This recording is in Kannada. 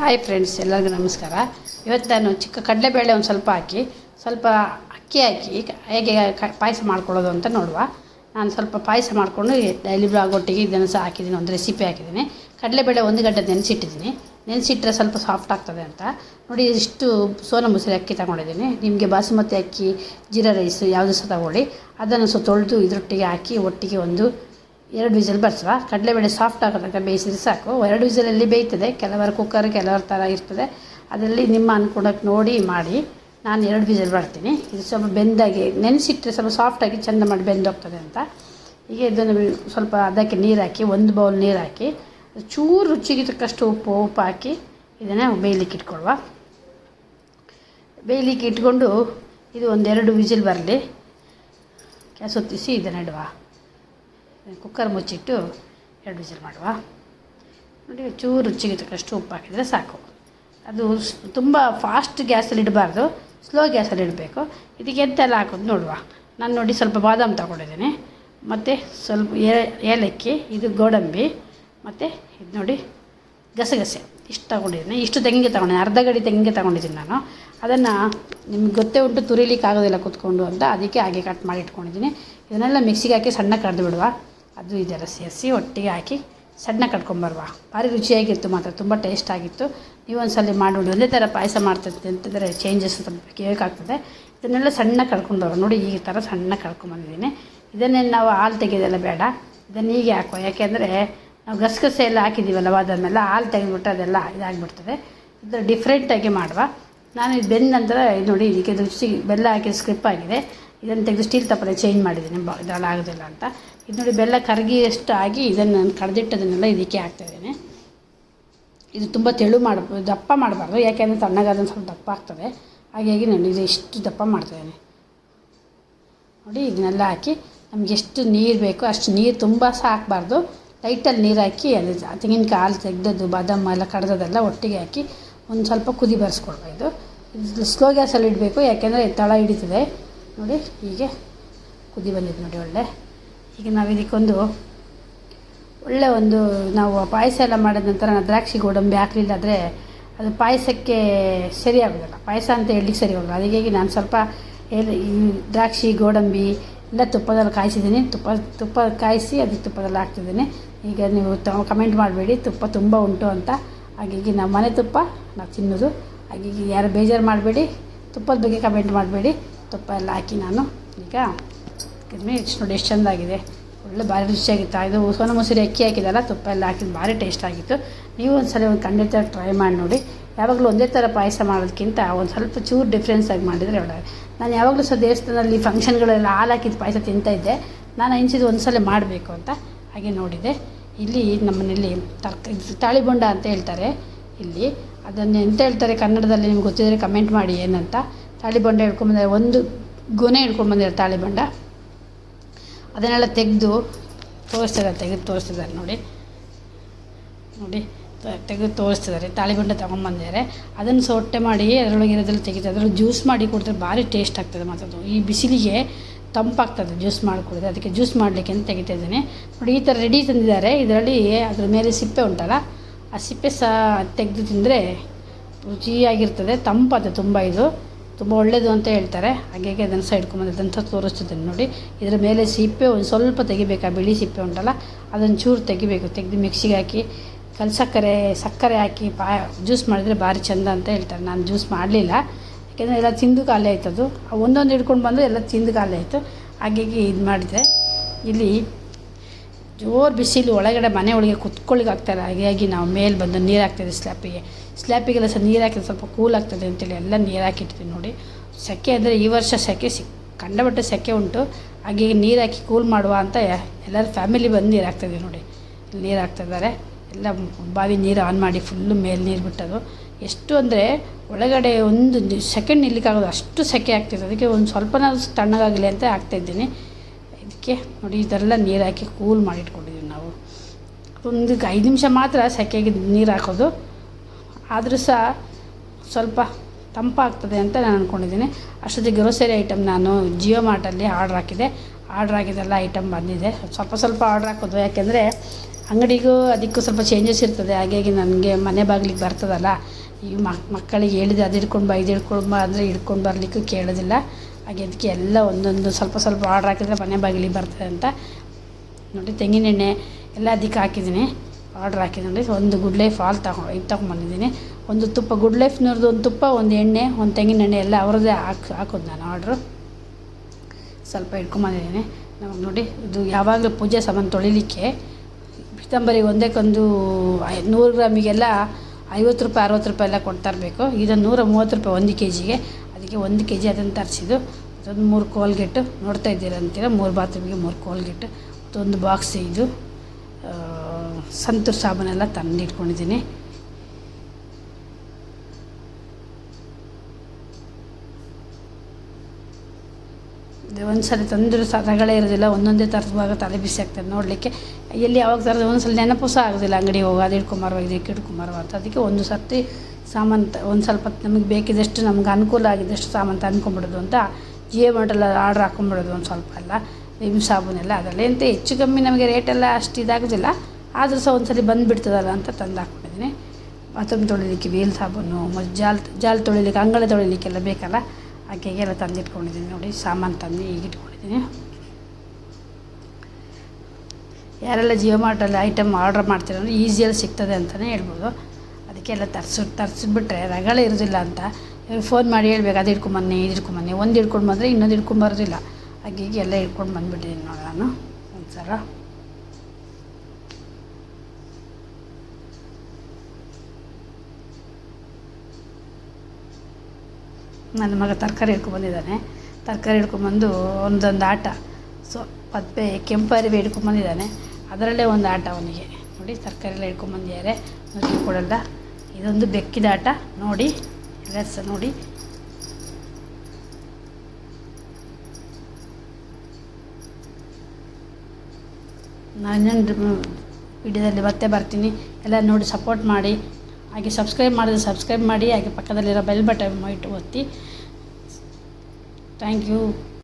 ಹಾಯ್ ಫ್ರೆಂಡ್ಸ್ ಎಲ್ಲರಿಗೂ ನಮಸ್ಕಾರ. ಇವತ್ತು ನಾನು ಚಿಕ್ಕ ಕಡಲೆಬೇಳೆ ಒಂದು ಸ್ವಲ್ಪ ಹಾಕಿ, ಸ್ವಲ್ಪ ಅಕ್ಕಿ ಹಾಕಿ, ಹೇಗೆ ಪಾಯಸ ಮಾಡ್ಕೊಳ್ಳೋದು ಅಂತ ನೋಡುವ. ನಾನು ಸ್ವಲ್ಪ ಪಾಯಸ ಮಾಡಿಕೊಂಡು ಡೈಲಿ ಬ್ಲಾಗೊಟ್ಟಿಗೆ ಇದನ್ನು ಸಹ ಹಾಕಿದ್ದೀನಿ ಒಂದು ರೆಸಿಪಿ ಹಾಕಿದ್ದೀನಿ ಕಡಲೆಬೇಳೆ ಒಂದು ಗಂಟೆ ನೆನೆಸಿಟ್ಟಿದ್ದೀನಿ ನೆನೆಸಿಟ್ಟರೆ ಸ್ವಲ್ಪ ಸಾಫ್ಟ್ ಆಗ್ತದೆ ಅಂತ. ನೋಡಿ ಇಷ್ಟು ಸೋನ ಮುಸುರಿ ಅಕ್ಕಿ ತಗೊಂಡಿದ್ದೀನಿ. ನಿಮಗೆ ಬಾಸುಮತಿ ಅಕ್ಕಿ, ಜೀರಾ ರೈಸ್ ಯಾವುದು ಸಹ ತಗೊಳ್ಳಿ. ಅದನ್ನು ಸಹ ತೊಳೆದು ಇದರೊಟ್ಟಿಗೆ ಹಾಕಿ, ಒಟ್ಟಿಗೆ ಒಂದು ಎರಡು ವಿಸಲ್ ಬರ್ಸುವ? ಕಡಲೆಬೇಳೆ ಸಾಫ್ಟ್ ಆಗೋ ತನಕ ಬೇಯಿಸಿದ್ರೆ ಸಾಕು. ಎರಡು ವಿಸಲಲ್ಲಿ ಬೇಯ್ತದೆ. ಕೆಲವರು ಕುಕ್ಕರ್ ಕೆಲವರ ಥರ ಇರ್ತದೆ. ಅದರಲ್ಲಿ ನಿಮ್ಮ ಅನುಕೂಲಕ್ಕೆ ನೋಡಿ ಮಾಡಿ. ನಾನು ಎರಡು ವಿಸಲ್ ಬರ್ತೀನಿ ಇದು ಸ್ವಲ್ಪ ಬೆಂದಾಗಿ ನೆನೆಸಿಟ್ಟರೆ ಸ್ವಲ್ಪ ಸಾಫ್ಟಾಗಿ ಚೆಂದ ಮಾಡಿ ಬೆಂದೋಗ್ತದೆ ಅಂತ. ಈಗ ಇದನ್ನು ಸ್ವಲ್ಪ ಅದಕ್ಕೆ ನೀರು ಹಾಕಿ, ಒಂದು ಬೌಲ್ ನೀರು ಹಾಕಿ, ಚೂರು ರುಚಿಗೆ ತಕ್ಕಷ್ಟು ಉಪ್ಪು ಉಪ್ಪು ಹಾಕಿ ಇದನ್ನು ಬೇಯಲಿಕ್ಕೆ ಇಟ್ಕೊಳ್ಳುವ. ಬೇಯಲಿಕ್ಕೆ ಇಟ್ಕೊಂಡು ಇದು ಒಂದೆರಡು ವಿಸಿಲ್ ಬರಲಿ. ಗ್ಯಾಸ್ ಇದನ್ನು ಇಡುವ. ಕುಕ್ಕರ್ ಮುಚ್ಚಿಟ್ಟು ಎರಡು ವಿಸಿಲ್ ಮಾಡುವ. ನೋಡಿ, ಚೂರು ರುಚಿಗೆ ತಕ್ಕಷ್ಟು ಉಪ್ಪು ಹಾಕಿದರೆ ಸಾಕು. ಅದು ತುಂಬ ಫಾಸ್ಟ್ ಗ್ಯಾಸಲ್ಲಿ ಇಡಬಾರ್ದು ಸ್ಲೋ ಗ್ಯಾಸಲ್ಲಿ ಇಡಬೇಕು. ಇದಕ್ಕೆ ಎಂತೆಲ್ಲ ಹಾಕೋದು ನೋಡುವ. ನಾನು ನೋಡಿ ಸ್ವಲ್ಪ ಬಾದಾಮ್ ತಗೊಂಡಿದ್ದೀನಿ. ಮತ್ತು ಸ್ವಲ್ಪ ಏಲಕ್ಕಿ, ಇದು ಗೋಡಂಬಿ, ಮತ್ತು ಇದು ನೋಡಿ ಗಸಗಸೆ. ಇಷ್ಟು ತಗೊಂಡಿದ್ದೀನಿ. ಇಷ್ಟು ತೆಂಗಿಗೆ ತಗೊಂಡಿದ್ದೀನಿ. ಅರ್ಧ ಗಡಿ ತೆಂಗಿಗೆ ತಗೊಂಡಿದ್ದೀನಿ ನಾನು. ಅದನ್ನು ನಿಮ್ಗೆ ಗೊತ್ತೇ ಉಂಟು, ತುರಿಲಿಕ್ಕೆ ಆಗೋದಿಲ್ಲ ಕೂತ್ಕೊಂಡು ಅಂತ. ಅದಕ್ಕೆ ಹಾಗೆ ಕಟ್ ಮಾಡಿ ಇಟ್ಕೊಂಡಿದ್ದೀನಿ. ಇದನ್ನೆಲ್ಲ ಮಿಕ್ಸಿಗೆ ಹಾಕಿ ಸಣ್ಣ ಕಡ್ದು ಬಿಡುವ. ಅದು ಇದೆಲ್ಲ ಸೇರಿಸಿ ಒಟ್ಟಿಗೆ ಹಾಕಿ ಸಣ್ಣ ಕಟ್ಕೊಂಬರುವ ಭಾರಿ ರುಚಿಯಾಗಿತ್ತು ಮಾತ್ರ, ತುಂಬ ಟೇಸ್ಟ್ ಆಗಿತ್ತು. ನೀವು ಒಂದ್ಸಲ ಮಾಡಿ ಒಂದೇ ಥರ ಪಾಯಸ ಮಾಡ್ತಿರ್ತೀವಿ ಅಂತಂದರೆ ಚೇಂಜಸ್ ಕೇಳೋಕ್ಕಾಗ್ತದೆ ಇದನ್ನೆಲ್ಲ ಸಣ್ಣ ಕಡ್ಕೊಂಡು ಬರೋ ನೋಡಿ, ಈ ಥರ ಸಣ್ಣ ಕಳ್ಕೊಂಬಂದಿದ್ದೀನಿ ಇದನ್ನೇ ನಾವು ಹಾಲು ತೆಗೆಯೋದೆಲ್ಲ ಬೇಡ. ಇದನ್ನು ಹೀಗೆ ಹಾಕುವ. ಯಾಕೆಂದರೆ ನಾವು ಗಸಗಸೆ ಎಲ್ಲ ಹಾಕಿದ್ದೀವಲ್ಲ ಅದಾದ್ಮೇಲೆ ಹಾಲು ತೆಗೆದುಬಿಟ್ಟು ಅದೆಲ್ಲ ಇದಾಗಿಬಿಡ್ತದೆ. ಇದು ಡಿಫ್ರೆಂಟಾಗಿ ಮಾಡುವ. ನಾನು ಇದು ಬೆಂದ ನಂತರ ನೋಡಿ, ಇದಕ್ಕೆ ರುಚಿ ಬೆಲ್ಲ ಹಾಕಿ ಸ್ಕ್ರಿಪ್ ಆಗಿದೆ. ಇದನ್ನು ತೆಗೆದು ಸ್ಟೀಲ್ ತಪ್ಪಲೆ ಚೇಂಜ್ ಮಾಡಿದ್ದೀನಿ. ಬ ಇದಾಗೋದಿಲ್ಲ ಅಂತ. ಇದು ನೋಡಿ ಬೆಲ್ಲ ಕರಗಿಯಷ್ಟು ಆಗಿ ಇದನ್ನು ನಾನು ಕಡ್ದಿಟ್ಟದನ್ನೆಲ್ಲ ಇದಕ್ಕೆ ಹಾಕ್ತಾಯಿದ್ದೇನೆ ಇದು ತುಂಬ ತೆಳು ಮಾಡಬಾರ್ದು ದಪ್ಪ ಮಾಡಬಾರ್ದು. ಯಾಕೆಂದರೆ ತಣ್ಣಗಾದ ಸ್ವಲ್ಪ ದಪ್ಪ ಆಗ್ತದೆ. ಹಾಗಾಗಿ ನಾನು ಇದು ಇಷ್ಟು ದಪ್ಪ ಮಾಡ್ತಾಯಿದ್ದೇನೆ ನೋಡಿ, ಇದನ್ನೆಲ್ಲ ಹಾಕಿ ನಮಗೆ ಎಷ್ಟು ನೀರು ಬೇಕೋ ಅಷ್ಟು ನೀರು ತುಂಬ ಸಹ ಹಾಕಬಾರ್ದು. ಲೈಟಲ್ಲಿ ನೀರು ಹಾಕಿ ಅದು ತೆಂಗಿನಕಾಯಿ ತೆಗೆದದ್ದು, ಬಾದಾಮ ಎಲ್ಲ ಕಡ್ದದೆಲ್ಲ ಒಟ್ಟಿಗೆ ಹಾಕಿ ಒಂದು ಸ್ವಲ್ಪ ಕುದಿ ಬರೆಸ್ಕೊಡ್ಬೋದು ಇದು ಸ್ಲೋ ಗ್ಯಾಸಲ್ಲಿ ಇಡಬೇಕು. ಯಾಕೆಂದರೆ ತಳ ಹಿಡಿತದೆ. ನೋಡಿ, ಹೀಗೆ ಕುದಿ ಬಂದಿದೆ ನೋಡಿ ಒಳ್ಳೆ. ಈಗ ನಾವು ಇದಕ್ಕೊಂದು ಒಳ್ಳೆ ಒಂದು ನಾವು ಪಾಯಸ ಎಲ್ಲ ಮಾಡಿದ ನಂತರ ದ್ರಾಕ್ಷಿ ಗೋಡಂಬಿ ಹಾಕಲಿಲ್ಲ ಆದರೆ ಅದು ಪಾಯಸಕ್ಕೆ ಸರಿ ಆಗೋದಿಲ್ಲ. ಪಾಯಸ ಅಂತ ಹೇಳಲಿಕ್ಕೆ ಸರಿ ಹೋಗಲ್ಲ. ಅದಕ್ಕಾಗಿ ನಾನು ಸ್ವಲ್ಪ ಈ ದ್ರಾಕ್ಷಿ, ಗೋಡಂಬಿ ಎಲ್ಲ ತುಪ್ಪದಲ್ಲಿ ಕಾಯಿಸಿದ್ದೀನಿ. ತುಪ್ಪ ತುಪ್ಪ ಕಾಯಿಸಿ ಅದಕ್ಕೆ ತುಪ್ಪದಲ್ಲಿ ಹಾಕ್ತಿದ್ದೀನಿ. ಈಗ ನೀವು ತ ಕಮೆಂಟ್ ಮಾಡಬೇಡಿ. ತುಪ್ಪ ತುಂಬ ಉಂಟು ಅಂತ. ಹಾಗಾಗಿ ನಮ್ಮ ಮನೆ ತುಪ್ಪ ನಾವು ತಿನ್ನೋದು. ಹಾಗಾಗಿ ಯಾರು ಬೇಜಾರು ಮಾಡಬೇಡಿ. ತುಪ್ಪದ ಬಗ್ಗೆ ಕಮೆಂಟ್ ಮಾಡಬೇಡಿ. ತುಪ್ಪ ಎಲ್ಲ ಹಾಕಿ ನಾನು. ಈಗ ಹಾಕಿದ್ಮೇಲೆ ನೋಡಿ ಎಷ್ಟು ಚೆಂದಾಗಿದೆ. ಒಳ್ಳೆ ಭಾರಿ ರುಚಿಯಾಗಿತ್ತು ಇದು ಸೋನ ಮೊಸರಿ ಅಕ್ಕಿ ಹಾಕಿದಲ್ಲ, ತುಪ್ಪ ಎಲ್ಲ ಹಾಕಿದ್ದು ಭಾರಿ ಟೇಸ್ಟ್ ಆಗಿತ್ತು. ನೀವು ಒಂದು ಸಲ ಒಂದು ಖಂಡಿತ ಟ್ರೈ ಮಾಡಿ ನೋಡಿ. ಯಾವಾಗಲೂ ಒಂದೇ ಥರ ಪಾಯಸ ಮಾಡೋದಕ್ಕಿಂತ ಒಂದು ಸ್ವಲ್ಪ ಚೂರು ಡಿಫ್ರೆನ್ಸ್ ಆಗಿ ಮಾಡಿದರೆ ಒಳ್ಳೆ ನಾನು ಯಾವಾಗಲೂ ಸಹ ದೇವಸ್ಥಾನದಲ್ಲಿ ಫಂಕ್ಷನ್ಗಳೆಲ್ಲ ಹಾಲು ಹಾಕಿದ ಪಾಯಸ ತಿಂತಾಯಿದ್ದೆ ನಾನು ಅನಿಸಿದ್ದು ಒಂದು ಸಲ ಮಾಡಬೇಕು ಅಂತ ಹಾಗೆ ನೋಡಿದೆ. ಇಲ್ಲಿ ನಮ್ಮನೇಲಿ ತರ್ಕ ತಾಳಿಬೊಂಡ ಅಂತ ಹೇಳ್ತಾರೆ. ಇಲ್ಲಿ ಅದನ್ನು ಎಂತ ಹೇಳ್ತಾರೆ ಕನ್ನಡದಲ್ಲಿ ನಿಮ್ಗೆ ಗೊತ್ತಿದ್ದರೆ ಕಮೆಂಟ್ ಮಾಡಿ ಏನಂತ. ತಾಳಿಬೊಂಡ ಹಿಡ್ಕೊಂಬಂದಿದ್ದಾರೆ ಒಂದು ಗೊನೆ ಹಿಡ್ಕೊಂಬಂದಿರೋ ತಾಳಿಬಂಡ. ಅದನ್ನೆಲ್ಲ ತೆಗೆದು ತೋರಿಸ್ತಿದ್ದಾರೆ ತೆಗೆದು ತೋರಿಸ್ತಿದ್ದಾರೆ ನೋಡಿ. ನೋಡಿ ತೆಗೆದು ತೋರಿಸ್ತಿದ್ದಾರೆ. ತಾಳಿಬಂಡ ತೊಗೊಂಬಂದಿದ್ದಾರೆ ಅದನ್ನು ಸೊಟ್ಟೆ ಮಾಡಿ ಅದರೊಳಗೆ ಇರೋದ್ರಲ್ಲಿ ತೆಗಿತಾರೆ. ಅದರಲ್ಲಿ ಜ್ಯೂಸ್ ಮಾಡಿ ಕೊಡ್ತಾರೆ ಭಾರಿ ಟೇಸ್ಟ್ ಆಗ್ತದೆ ಮತ್ತು ಅದು. ಈ ಬಿಸಿಲಿಗೆ ತಂಪಾಗ್ತದೆ ಜ್ಯೂಸ್ ಮಾಡಿಕೊಡಿದೆ ಅದಕ್ಕೆ ಜ್ಯೂಸ್ ಮಾಡಲಿಕ್ಕೆ ಅಂತ ತೆಗಿತಾ ಇದ್ದೇನೆ. ನೋಡಿ, ಈ ಥರ ರೆಡಿ ತಂದಿದ್ದಾರೆ. ಇದರಲ್ಲಿ ಅದ್ರ ಮೇಲೆ ಸಿಪ್ಪೆ ಉಂಟಲ್ಲ, ಆ ಸಿಪ್ಪೆ ಸಹ ತೆಗೆದು ತಿಂದರೆ ರುಚಿಯಾಗಿರ್ತದೆ, ತಂಪಾದ ತುಂಬ ಇದು. ತುಂಬ ಒಳ್ಳೆಯದು ಅಂತ ಹೇಳ್ತಾರೆ. ಹಾಗಾಗಿ ಅದನ್ನು ಸಹ ಇಟ್ಕೊಂಬಂದಂಥ ತೋರಿಸ್ತಿದ್ದೀನಿ ನೋಡಿ. ಇದರ ಮೇಲೆ ಸಿಪ್ಪೆ ಒಂದು ಸ್ವಲ್ಪ ತೆಗಿಬೇಕು. ಆ ಬಿಳಿ ಸಿಪ್ಪೆ ಉಂಟಲ್ಲ, ಅದನ್ನು ಚೂರು ತೆಗಿಬೇಕು. ತೆಗೆದು ಮಿಕ್ಸಿಗೆ ಹಾಕಿ, ಕಲ್ ಸಕ್ಕರೆ ಸಕ್ಕರೆ ಹಾಕಿ ಪಾ ಜ್ಯೂಸ್ ಮಾಡಿದರೆ ಭಾರಿ ಚೆಂದ ಅಂತ ಹೇಳ್ತಾರೆ. ನಾನು ಜ್ಯೂಸ್ ಮಾಡಲಿಲ್ಲ. ಯಾಕೆಂದರೆ ಎಲ್ಲ ತಿಂದು ಖಾಲಿ ಅದು. ಒಂದೊಂದು ಹಿಡ್ಕೊಂಡು ಬಂದರೆ ಎಲ್ಲ ತಿಂದು ಖಾಲಿ ಆಯಿತು. ಹಾಗಾಗಿ ಇದು ಮಾಡಿದೆ ಇಲ್ಲಿ ಜೋರು ಬಿಸಿಲು ಒಳಗಡೆ ಮನೆ ಒಳಗೆ ಕುತ್ಕೊಳ್ಳಿಗೆ ಹಾಕ್ತಾರೆ ಹಾಗಾಗಿ ನಾವು ಮೇಲೆ ಬಂದು ನೀರು ಹಾಕ್ತಿದ್ವಿ ಸ್ಲ್ಯಾಪಿಗೆ ಸ್ಲ್ಯಾಪಿಗೆಲ್ಲ ಸಹ ನೀರು ಹಾಕಿದ್ರೆ ಸ್ವಲ್ಪ ಕೂಲ್ ಆಗ್ತದೆ ಅಂತೇಳಿ ಎಲ್ಲ ನೀರು ಹಾಕಿಟ್ಟಿದ್ದೀನಿ ನೋಡಿ. ಸೆಕೆ ಅಂದರೆ ಈ ವರ್ಷ ಸೆಕೆ ಸಿ, ಕಂಡಬಟ್ಟೆ ಸೆಕೆ ಉಂಟು. ಹಾಗೆ ನೀರು ಹಾಕಿ ಕೂಲ್ ಮಾಡುವ ಅಂತ ಎಲ್ಲರೂ ಫ್ಯಾಮಿಲಿ ಬಂದು ನೀರು ಹಾಕ್ತಾಯಿದ್ದೀವಿ ನೋಡಿ. ನೀರು ಹಾಕ್ತಿದ್ದಾರೆ ಎಲ್ಲ ಬಾವಿ ನೀರು ಆನ್ ಮಾಡಿ ಫುಲ್ಲು ಮೇಲೆ ನೀರು ಬಿಟ್ಟದು ಎಷ್ಟು ಅಂದರೆ ಒಳಗಡೆ ಒಂದು ಸೆಕೆಂಡ್ ನಿಲ್ಲಿಕ್ಕಾಗೋದು ಅಷ್ಟು ಸೆಕೆ ಆಗ್ತಿದೆ ಅದಕ್ಕೆ ಒಂದು ಸ್ವಲ್ಪನಾದ್ರು ತಣ್ಣಗಾಗಲಿ ಅಂತ ಹಾಕ್ತಾಯಿದ್ದೀನಿ ಇದಕ್ಕೆ ನೋಡಿ ಇದೆಲ್ಲ ನೀರು ಹಾಕಿ ಕೂಲ್ ಮಾಡಿಟ್ಕೊಂಡಿದ್ದೀವಿ ನಾವು. ಒಂದು ಐದು ನಿಮಿಷ ಮಾತ್ರ ಸೆಕೆಗೆ ನೀರು ಹಾಕೋದು. ಆದರೂ ಸಹ ಸ್ವಲ್ಪ ತಂಪಾಗ್ತದೆ ಅಂತ ನಾನು ಅಂದ್ಕೊಂಡಿದ್ದೀನಿ ಅಷ್ಟೊತ್ತಿಗೆ ಗ್ರೋಸರಿ ಐಟಮ್ ನಾನು ಜಿಯೋ ಮಾರ್ಟಲ್ಲಿ ಆರ್ಡ್ರ್ ಹಾಕಿದೆ. ಆರ್ಡ್ರ್ ಆಗಿದ್ದೆಲ್ಲ ಐಟಮ್ ಬಂದಿದೆ. ಸ್ವಲ್ಪ ಸ್ವಲ್ಪ ಆರ್ಡ್ರ್ ಹಾಕೋದು. ಯಾಕೆಂದರೆ ಅಂಗಡಿಗೂ ಅದಕ್ಕೂ ಸ್ವಲ್ಪ ಚೇಂಜಸ್ ಇರ್ತದೆ. ಹಾಗಾಗಿ ನನಗೆ ಮನೆ ಬಾಗಿಲಿಗೆ ಬರ್ತದಲ್ಲ. ಈ ಮಕ್ಕಳಿಗೆ ಹೇಳಿದೆ, ಅದು ಹಿಡ್ಕೊಂಡು ಬಾ, ಇದು ಹಿಡ್ಕೊಂಡು ಬಾ ಅಂದರೆ ಹಿಡ್ಕೊಂಡು ಬರಲಿಕ್ಕೂ ಕೇಳೋದಿಲ್ಲ. ಹಾಗೆ ಅದಕ್ಕೆ ಎಲ್ಲ ಒಂದೊಂದು ಸ್ವಲ್ಪ ಸ್ವಲ್ಪ ಆರ್ಡ್ರ್ ಹಾಕಿದರೆ ಮನೆ ಬಾಗಿಲಿಗೆ ಬರ್ತದೆ ಅಂತ. ನೋಡಿ, ತೆಂಗಿನೆಣ್ಣೆ ಎಲ್ಲ ಅದಕ್ಕೆ ಹಾಕಿದ್ದೀನಿ. ಆರ್ಡ್ರ್ ಹಾಕಿದ್ದೀನಿ ನೋಡಿ ಒಂದು ಗುಡ್ ಲೈಫ್ ಹಾಲು ತಗೊ ಇದು ತಗೊಂಬಂದಿದ್ದೀನಿ ಒಂದು ತುಪ್ಪ, ಗುಡ್ ಲೈಫ್ನವ್ರದ್ದು ಒಂದು ತುಪ್ಪ, ಒಂದು ಎಣ್ಣೆ, ಒಂದು ತೆಂಗಿನ ಎಣ್ಣೆ ಎಲ್ಲ ಅವ್ರದ್ದೇ ಹಾಕಿ, ಹಾಕೋದು ನಾನು ಆರ್ಡ್ರು ಸ್ವಲ್ಪ ಇಟ್ಕೊಂಬಂದಿದ್ದೀನಿ ನಮಗೆ ನೋಡಿ, ಇದು ಯಾವಾಗಲೂ ಪೂಜೆ ಸಾಮಾನು ತೊಳಿಲಿಕ್ಕೆ ಪಿತಾಂಬರಿ ಒಂದಕ್ಕೊಂದು ನೂರು ಗ್ರಾಮಿಗೆಲ್ಲ ಐವತ್ತು ರೂಪಾಯಿ, ಅರವತ್ತು ರೂಪಾಯಿ ಎಲ್ಲ ಕೊಡ್ತಾ ಇರಬೇಕು. ಇದು ನೂರ ಮೂವತ್ತು ರೂಪಾಯಿ ಒಂದು ಕೆ ಜಿಗೆ ಅದಕ್ಕೆ ಒಂದು ಕೆ ಜಿ ಅದನ್ನು ತರಿಸಿದ್ದು. ಅದೊಂದು ಮೂರು ಕೋಲ್ಗೆಟ್ಟು ನೋಡ್ತಾ ಇದ್ದೀರ ಅಂತೀರ? ಮೂರು ಬಾತ್ರೂಮಿಗೆ ಮೂರು ಕೋಲ್ಗೆಟ್ಟು ಮತ್ತೊಂದು ಬಾಕ್ಸ್ ಇದು. ಸಂತೂರ್ ಸಾಬೂನೆಲ್ಲ ತಂದಿಟ್ಕೊಂಡಿದ್ದೀನಿ. ಒಂದ್ಸಲ ತಂದರೂ ಸಹ ಇರೋದಿಲ್ಲ. ಒಂದೊಂದೇ ತರಿಸುವಾಗ ತಲೆ ಬಿಸಿ ಆಗ್ತದೆ ನೋಡಲಿಕ್ಕೆ. ಎಲ್ಲಿ ಯಾವಾಗ ತರದ ಒಂದ್ಸಲ ನೆನಪು ಸಹ ಆಗೋದಿಲ್ಲ ಅಂಗಡಿ ಹೋಗಿ ಅದು ಹಿಡ್ಕೊಂಬರುವ ಇದಕ್ಕೆ ಹಿಡ್ಕೊಂಬರುವ ಅಂತ. ಅದಕ್ಕೆ ಒಂದು ಸರ್ತಿ ಸಾಮಾನು ತ, ಒಂದು ಸ್ವಲ್ಪ ನಮಗೆ ಬೇಕಿದಷ್ಟು ನಮ್ಗೆ ಅನುಕೂಲ ಆಗಿದ್ದಷ್ಟು ಸಾಮಾನು ತಂದ್ಕೊಂಬಿಡೋದು ಅಂತ. ಜಿಯೋ ಮಾಡಲ್ಲ ಆರ್ಡ್ರ್ ಹಾಕೊಂಬಿಡೋದು ಒಂದು ಸ್ವಲ್ಪ ಎಲ್ಲ ವಿಮ್ ಸಾಬೂನೆಲ್ಲ ಅದರಲ್ಲಿ. ಅಂತ ಹೆಚ್ಚು ಕಮ್ಮಿ ನಮಗೆ ರೇಟೆಲ್ಲ ಅಷ್ಟು ಇದಾಗೋದಿಲ್ಲ. ಆದರೂ ಸಹ ಒಂದು ಬಂದುಬಿಡ್ತದಲ್ಲ ಅಂತ ತಂದು ಹಾಕ್ಕೊಂಡಿದ್ದೀನಿ ಬಾತ್ರೂಮ್ ತೊಳಿಲಿಕ್ಕೆ ವೇಲ್ ಸಾಬೂನು, ಮತ್ತು ಜಾಲ್ ಜಾಲ್ ತೊಳಿಲಿಕ್ಕೆ, ಅಂಗಳ ತೊಳಿಲಿಕ್ಕೆಲ್ಲ ಬೇಕಲ್ಲ? ಆಕೆಗೆಲ್ಲ ತಂದಿಟ್ಕೊಂಡಿದ್ದೀನಿ ನೋಡಿ, ಸಾಮಾನು ತಂದು ಈಗ ಇಟ್ಕೊಂಡಿದ್ದೀನಿ. ಯಾರೆಲ್ಲ ಜಿಯೋ ಮಾರ್ಟಲ್ಲಿ ಐಟಮ್ ಆರ್ಡ್ರ್ ಮಾಡ್ತೀರಂದ್ರೆ ಈಸಿಯಲ್ಲಿ ಸಿಗ್ತದೆ ಅಂತಲೇ ಹೇಳ್ಬೋದು. ಅದಕ್ಕೆಲ್ಲ ತರಿಸು ತರಿಸಿ ತರಿಸ್ಬಿಟ್ರೆ ರಗಳೆ ಇರೋದಿಲ್ಲ ಅಂತ. ಫೋನ್ ಮಾಡಿ ಹೇಳ್ಬೇಕು, ಅದು ಹಿಡ್ಕೊಂಬನ್ನಿ ಇದು ಹಿಡ್ಕೊಂಬನ್ನಿ ಒಂದು ಹಿಡ್ಕೊಂಡು ಬಂದರೆ ಇನ್ನೊಂದು ಹಿಡ್ಕೊಂಡು ಬರೋದಿಲ್ಲ. ಹಾಗಾಗಿ ಎಲ್ಲ ಹಿಡ್ಕೊಂಡು ಬಂದುಬಿಟ್ಟಿದ್ದೀನಿ ನೋಡಿ ನಾನು ಒಂದು ಸಲ ನನ್ನ ಮಗ ತರಕಾರಿ ಹಿಡ್ಕೊಂಬಂದಿದ್ದಾನೆ ತರಕಾರಿ ಹಿಡ್ಕೊಂಬಂದು ಒಂದೊಂದು ಆಟ. ಸೊ ಪದ್ಪೆ ಕೆಂಪರಿವೆ ಹಿಡ್ಕೊಂಬಂದಿದ್ದಾನೆ ಅದರಲ್ಲೇ ಒಂದು ಆಟ ಅವನಿಗೆ. ನೋಡಿ ತರಕಾರಿ ಎಲ್ಲ ಹಿಡ್ಕೊಂಬಂದಿದ್ದಾರೆ ನೋಡಿ, ಕೊಡಲ್ಲ. ಇದೊಂದು ಬೆಕ್ಕಿದ ಆಟ. ನೋಡಿ ಎಲ್ಲ ನೋಡಿ. ನಾನು ವಿಡಿಯೋದಲ್ಲಿ ಮತ್ತೆ ಬರ್ತೀನಿ. ಎಲ್ಲ ನೋಡಿ, ಸಪೋರ್ಟ್ ಮಾಡಿ. ಹಾಗೆ ಸಬ್ಸ್ಕ್ರೈಬ್ ಮಾಡಿದ್ರೆ ಸಬ್ಸ್ಕ್ರೈಬ್ ಮಾಡಿ ಹಾಗೆ ಪಕ್ಕದಲ್ಲಿರೋ ಬೆಲ್ ಬಟನ್ ಇಟ್ಟು ಒತ್ತಿ. Thank you